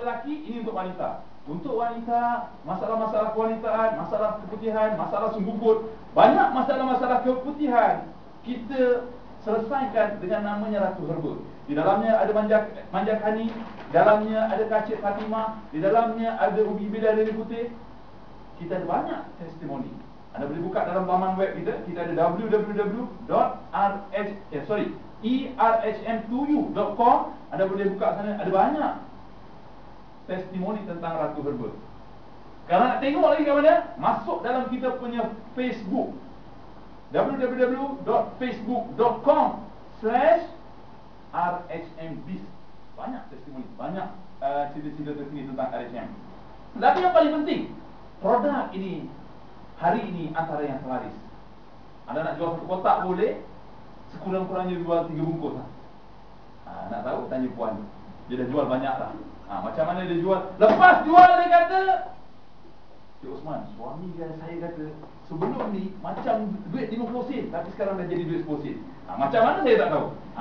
lelaki ini untuk wanita. Untuk wanita, masalah-masalah kewanitaan, masalah keputihan, masalah sunggugut, banyak masalah-masalah keputihan kita selesaikan dengan namanya Ratu Herba. Di dalamnya ada manjak manjakani, di dalamnya ada kacik Fatimah, di dalamnya ada ubi bidadari putih. Kita ada banyak testimoni. Anda boleh buka dalam laman web kita, kita ada www.rh eh, sorry, erhm2u.com. Anda boleh buka sana, ada banyak testimoni tentang Ratu Herba. Kalau nak tengok lagi kat mana? Masuk dalam kita punya Facebook www.facebook.com slash rhmbiz Banyak testimoni, banyak uh, cerita-cerita tersendiri tentang RHM Tapi yang paling penting Produk ini hari ini antara yang terlaris Anda nak jual satu kotak boleh Sekurang-kurangnya jual tiga bungkus ha, Nak tahu? Tanya puan Dia dah jual banyak lah ha, Macam mana dia jual? Lepas jual dia kata Cik Osman, suami dia saya kata Sebelum ni macam duit 50 sen Tapi sekarang dah jadi duit 10 sen. Ha, Macam mana saya tak tahu? Ha.